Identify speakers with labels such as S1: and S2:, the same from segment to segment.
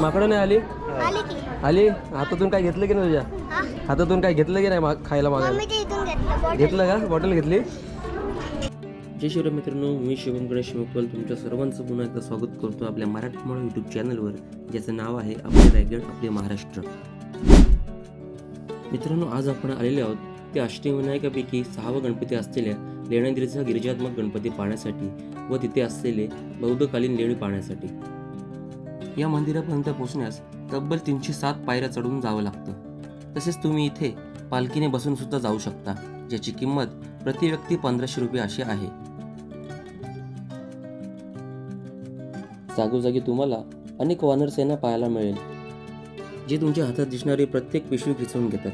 S1: माकडं नाही आली?
S2: आली की.
S1: आली? हातातून काय घेतलं की नाही तुझ्या?
S2: हा.
S1: हातातून काय घेतलं की नाही मा- खायला मागायला?
S2: मम्मीच्या इथून घेतलं बॉटल
S1: घेतलं का? बॉटल घेतली? जय शिवराय मित्रांनो मी शिवम गणेश मुकल तुमच्या सर्वांचं पुन्हा एकदा स्वागत करतो आपल्या मराठमोळा यूट्यूब चॅनलवर ज्याचं नाव आहे आपले रायगड आपले महाराष्ट्र. मित्रांनो आज आपण आलेले आहोत ते अष्टविनायकापैकी सहावा गणपती असलेल्या लेण्याद्रीचा गिरिजात्मक गणपती पाहण्यासाठी व तिथे असलेले बौद्धकालीन लेणी पाहण्यासाठी. या मंदिरापर्यंत पोहोचण्यास तब्बल तीनशे सात पायऱ्या चढून जावं लागतं. तसेच तुम्ही इथे पालखीने बसून सुद्धा जाऊ शकता ज्याची किंमत प्रति व्यक्ती पंधराशे रुपये अशी आहे. जागोजागी तुम्हाला अनेक वानर सेना पाहायला मिळेल जे तुमच्या हातात दिसणारी प्रत्येक पिशवी खिचवून घेतात.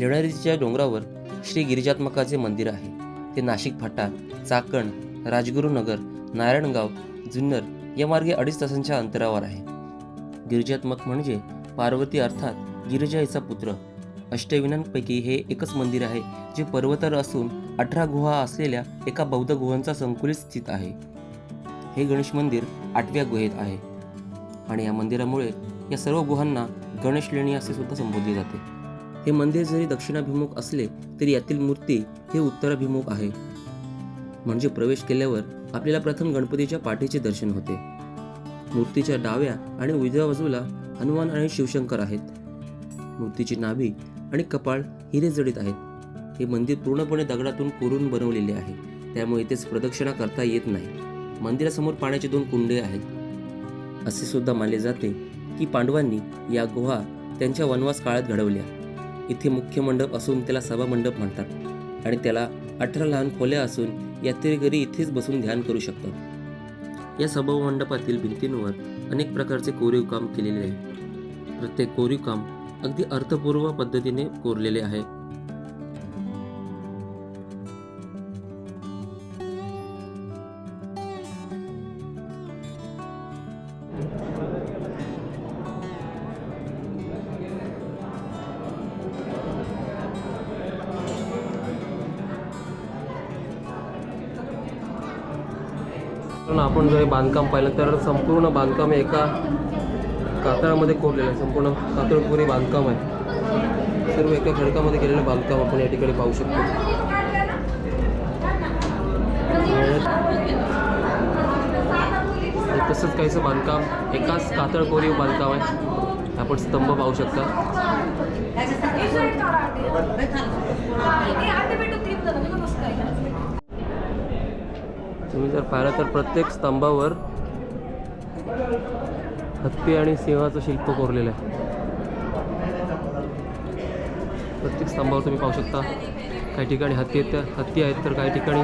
S1: लेणारीच्या डोंगरावर श्री गिरिजात्मकाचे मंदिर आहे. ते नाशिक फाटा चाकण राजगुरुनगर नारायणगाव जुन्नर या मार्गे अडीच तासांच्या अंतरावर आहे. गिरिजात्मक म्हणजे पार्वती अर्थात गिरिजा हिचा पुत्र. अष्टविनांपैकी हे एकच मंदिर आहे जे पर्वतावर असून अठरा गुहा असलेल्या एका बौद्ध गुहांचा संकुलित स्थित आहे. हे गणेश मंदिर आठव्या गुहेत आहे आणि या मंदिरामुळे या सर्व गुहांना गणेश लेणी असे सुद्धा संबोधले जाते. हे मंदिर जरी दक्षिणाभिमुख असले तरी यातील मूर्ती हे उत्तराभिमुख आहे. म्हणजे प्रवेश केल्यावर आपल्याला प्रथम गणपतीच्या पाठीचे दर्शन होते. मूर्तीच्या डाव्या आणि उजव्या बाजूला हनुमान आणि शिवशंकर आहेत. मूर्तीची नाभी आणि कपाळ हिरे जडित आहेत. हे मंदिर पूर्णपणे दगडातून कोरून बनवलेले आहे. त्यामुळे इथेच प्रदक्षिणा करता येत नाही. मंदिरासमोर पाण्याचे दोन कुंडे आहेत. असे सुद्धा मानले जाते की पांडवांनी या गुहा त्यांच्या वनवास काळात घडवल्या. इथे मुख्य मंडप असून त्याला सभा मंडप म्हणतात. आणि त्याला अठरा लहान खोल्या असून यात्रेकरी इथेच बसून ध्यान करू शकतात या सभा मंडपातील भिंतींवर अनेक प्रकारचे कोरीव काम केलेले आहे. प्रत्येक कोरीव काम अगदी अर्थपूर्व पद्धतीने कोरलेले आहे. पण आपण जर बांधकाम पाहिलं तर संपूर्ण बांधकाम एका कातळामध्ये कोरलेलं आहे. संपूर्ण कातळपुरी बांधकाम आहे. सर्व एका खडकामध्ये केलेलं बांधकाम आपण या ठिकाणी पाहू शकतो. तसंच काहीचं बांधकाम एकाच कातळ कोरीव बांधकाम आहे. आपण स्तंभ पाहू शकता. तुम्ही जर पाहिलं तर प्रत्येक स्तंभावर हत्ती आणि सिंहाचं शिल्प कोरलेलं आहे. प्रत्येक स्तंभावर तुम्ही पाहू शकता काही ठिकाणी हत्ती आहेत त्या हत्ती आहेत तर काही ठिकाणी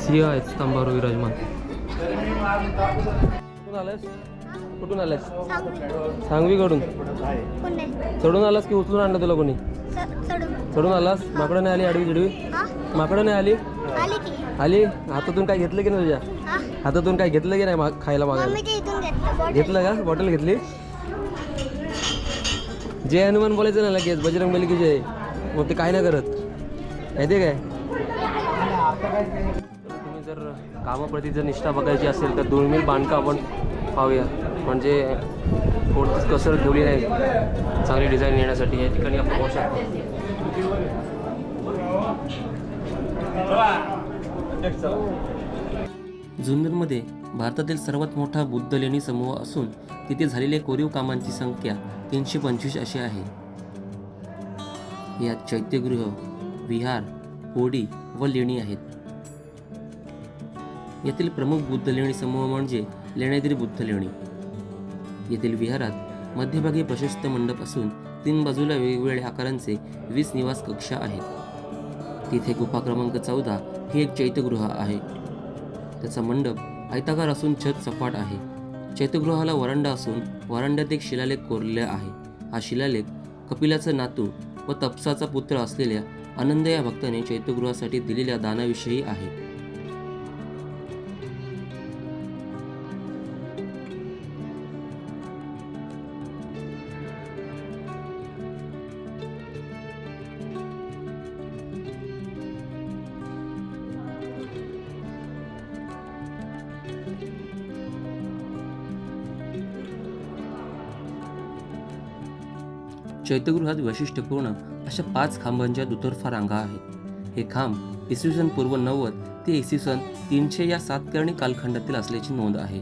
S1: सिंह आहेत स्तंभावर विराजमान. कुठून आलास कुठून आलास सांगवीकडून. चढून आलास की उचलून आणलं तुला कोणी?
S2: चढून.
S1: आलास? माकडं नाही आली आडवी जिडवी
S2: हा.
S1: माकडं नाही आली?
S2: आली?
S1: हातातून काय घेतलं की नाही तुझ्या? हातातून काय घेतलं की नाही मा- खायला मागायला
S2: घेतलं
S1: का? बॉटल घेतली? जय हनुमान बोलायचं ना लगेच बजरंग बली की जय मग ते काय नाही करत? माहिती काय? तुम्ही जर कामाप्रती जर निष्ठा बघायची असेल तर दुर्मिळ बांधकाम आपण पाहूया. म्हणजे कोणतीच कसर ठेवली नाही. चांगली डिझाईन येण्यासाठी या ठिकाणी आपण पाहू शकतो. जुन्नरमध्ये भारतातील सर्वात मोठा बुद्ध लेणी समूह असून तिथे झालेल्या कोरीव कामांची संख्या तीनशे पंचवीस अशी आहे. यात चैत्यगृह विहार होडी व लेणी आहेत. येथील प्रमुख बुद्ध लेणी समूह म्हणजे लेण्याद्री बुद्ध लेणी. येथील विहारात मध्यभागी प्रशस्त मंडप असून तीन बाजूला वेगवेगळ्या आकारांचे वीस निवास कक्ष आहेत. तिथे गुफा क्रमांक चौदा ही एक चैत्यगृह आहे. त्याचा मंडप आयताकार असून छत सपाट आहे. चैत्यगृहाला वरांडा असून वरांड्यात एक शिलालेख कोरलेला आहे. हा शिलालेख कपिलाचा नातू व तपसाचा पुत्र असलेल्या आनंद या भक्ताने चैत्यगृहासाठी दिलेल्या दानाविषयी आहे. चैत्यगृहात वैशिष्ट्यपूर्ण अशा पाच खांबांच्या दुतर्फा रांगा आहेत. हे खांब इसवी सन पूर्व नव्वद ते इसवी सन तीनशे या सातकर्णी कालखंडातील असल्याची नोंद आहे.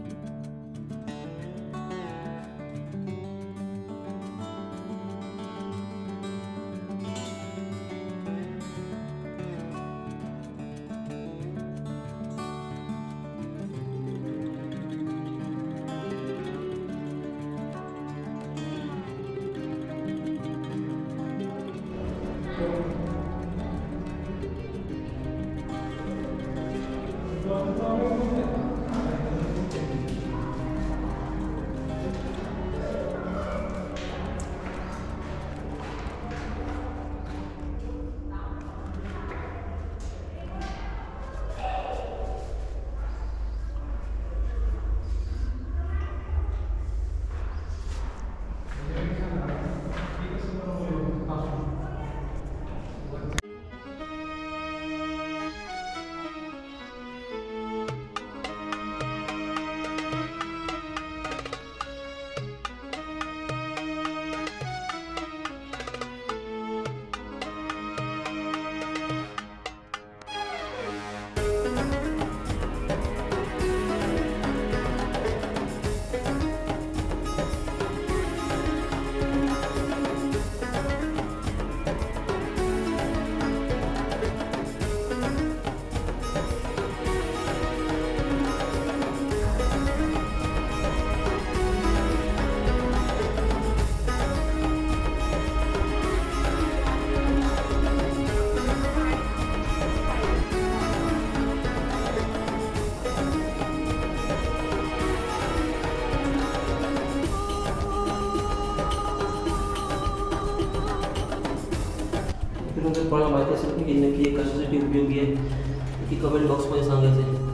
S1: मित्रांनो जर कोणाला माहिती असेल की नक्की कशासाठी उपयोगी आहे ती कमेंट बॉक्समध्ये सांगायचं आहे.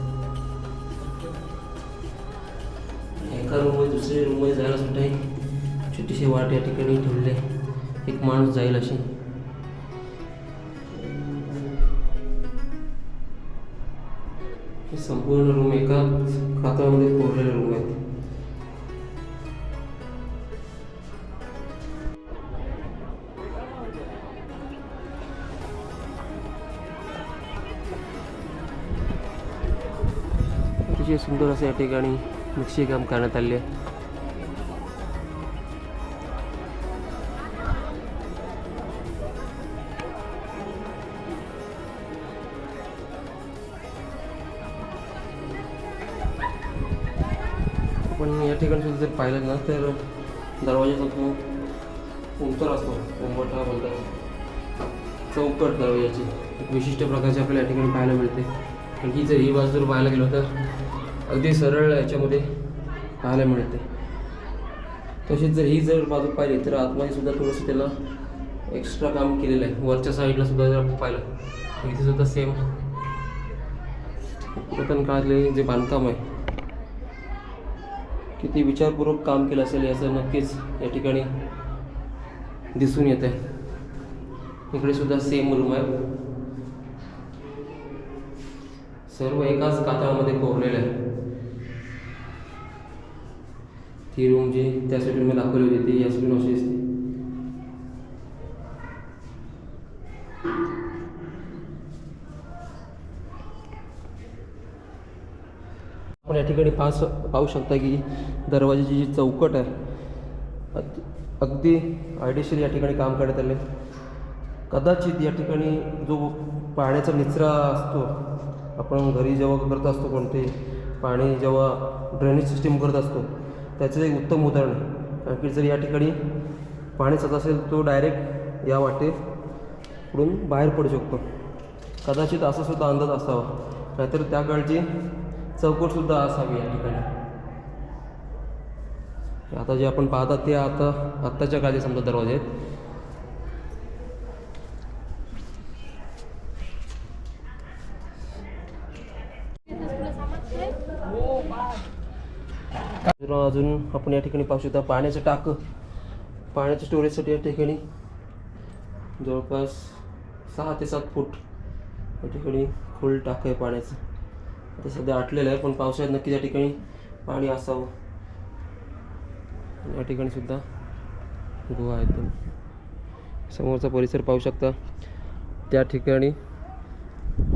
S1: एका रूममध्ये दुसऱ्या रूममध्ये जायला सुद्धा एक छोटीशी वाट या ठिकाणी ठेवले आहे. एक माणूस जाईल अशी. संपूर्ण रूम एका खातामध्ये कोरलेले रूम आहेत. सुंदर असं या ठिकाणी नक्षीकाम करण्यात आले. आहे या ठिकाणी सुद्धा जर पाहिलं ना तर दरवाजाचा तो उंतर असतो उंबरठा बोलतात चौकट दरवाजाची. एक विशिष्ट प्रकारची आपल्याला या ठिकाणी पाहायला मिळते. आणि जर ही बाजू जर पाहायला गेलो तर अगदी सरळ याच्यामध्ये पाहायला मिळते. तसेच जर ही जर बाजू पाहिली तर आतमध्ये सुद्धा थोडंसं त्याला एक्स्ट्रा काम केलेलं आहे. वरच्या साईडला सुद्धा जर आपण पाहिलं तर इथे सुद्धा सेम पुरातन काळातले जे बांधकाम आहे किती विचारपूर्वक काम केलं असेल याचं नक्कीच या ठिकाणी दिसून येत आहे इकडे सुद्धा सेम रूम आहे. सर्व एकाच कातळामध्ये कोरलेलं आहे ती रूम जी त्या साईडून मी दाखवली होती ती या साईडून अशी असते आपण या ठिकाणी पास पाहू शकता की दरवाजाची जी चौकट आहे अग- अगदी आयडेशीर या ठिकाणी काम करण्यात आले. कदाचित या ठिकाणी जो पाण्याचा निचरा असतो आपण घरी जेव्हा करत असतो कोणते पाणी जेव्हा ड्रेनेज सिस्टीम करत असतो त्याचं एक उत्तम उदाहरण आहे. कारण की जर या ठिकाणी पाणी जात असेल तो डायरेक्ट या वाटेकडून बाहेर पडू शकतो. कदाचित असा सुद्धा अंदाज असावा. नाहीतर त्या काळची चौकटसुद्धा असावी या ठिकाणी. आता जे आपण पाहतात ते आता आत्ताच्या काळचे समजा दरवाजे आहेत. अजून अजून आपण या ठिकाणी पाहू शकता पाण्याचं टाकं. पाण्याच्या स्टोरेजसाठी या ठिकाणी जवळपास सहा ते सात फूट या ठिकाणी खोल टाकं आहे पाण्याचं. आता सध्या आटलेलं आहे पण पावसाळ्यात नक्की या ठिकाणी पाणी असावं. या ठिकाणी सुद्धा गुहा आहे एकदम समोरचा परिसर पाहू शकता. त्या ठिकाणी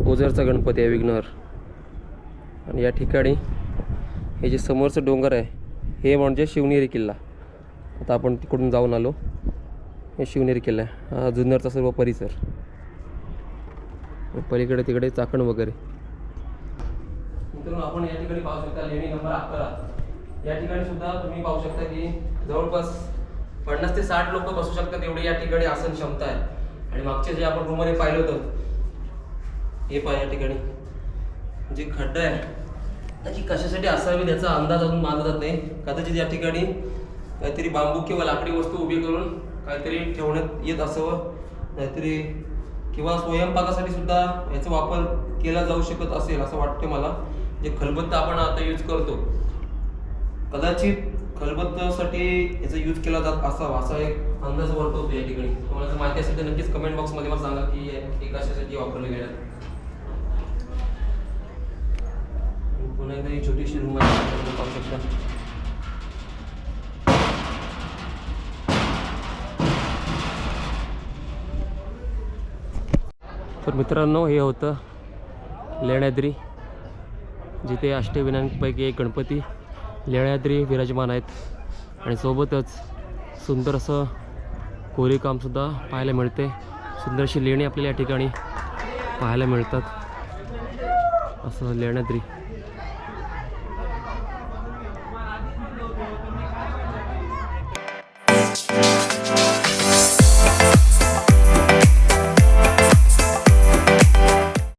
S1: ओझरचा गणपती आहे विघ्नर आणि या ठिकाणी हे जे समोरचं डोंगर आहे हे म्हणजे शिवनेरी किल्ला. आता आपण तिकडून जाऊन आलो. हे शिवनेरी किल्ला आहे. हा जुन्नरचा सर्व परिसर. पलीकडे तिकडे चाकण वगैरे. मित्रांनो आपण या ठिकाणी पाहू शकता लेणी नंबर अकरा. या ठिकाणी सुद्धा तुम्ही पाहू शकता की जवळपास पन्नास ते साठ लोक बसू शकतात एवढी या ठिकाणी आसन क्षमता आहे. आणि मागचे जे आपण रूममध्ये पाहिलं होतं हे पहा या ठिकाणी. जे खड्डा आहे त्याची कशासाठी असावी त्याचा अंदाज अजून मानला जात नाही. कदाचित या ठिकाणी काहीतरी बांबू किंवा लाकडी वस्तू उभी करून काहीतरी ठेवण्यात येत असावं. नाहीतरी किंवा स्वयंपाकासाठी सुद्धा याचा वापर केला जाऊ शकत असेल असं वाटतं मला. जे खलबत्ता आपण आता यूज करतो. कदाचित खलबत्तासाठी याचा यूज केला जात असावा असा एक अंदाज वर्तवतो या ठिकाणी. तुम्हाला जर माहिती असेल तर नक्कीच कमेंट बॉक्समध्ये मला सांगा की हे कशासाठी वापरले गेलं. पुन्हा एकदा ही छोटीशी रूम आहे. पाहू शकता. तर मित्रांनो हे होतं लेण्याद्री जिथे अष्टविनायकपैकी एक गणपती लेण्याद्री विराजमान आहेत. आणि सोबतच सुंदर असं कोरीकामसुद्धा पाहायला मिळते. सुंदरशी लेणी आपल्याला या ठिकाणी पाहायला मिळतात. असं लेण्याद्री.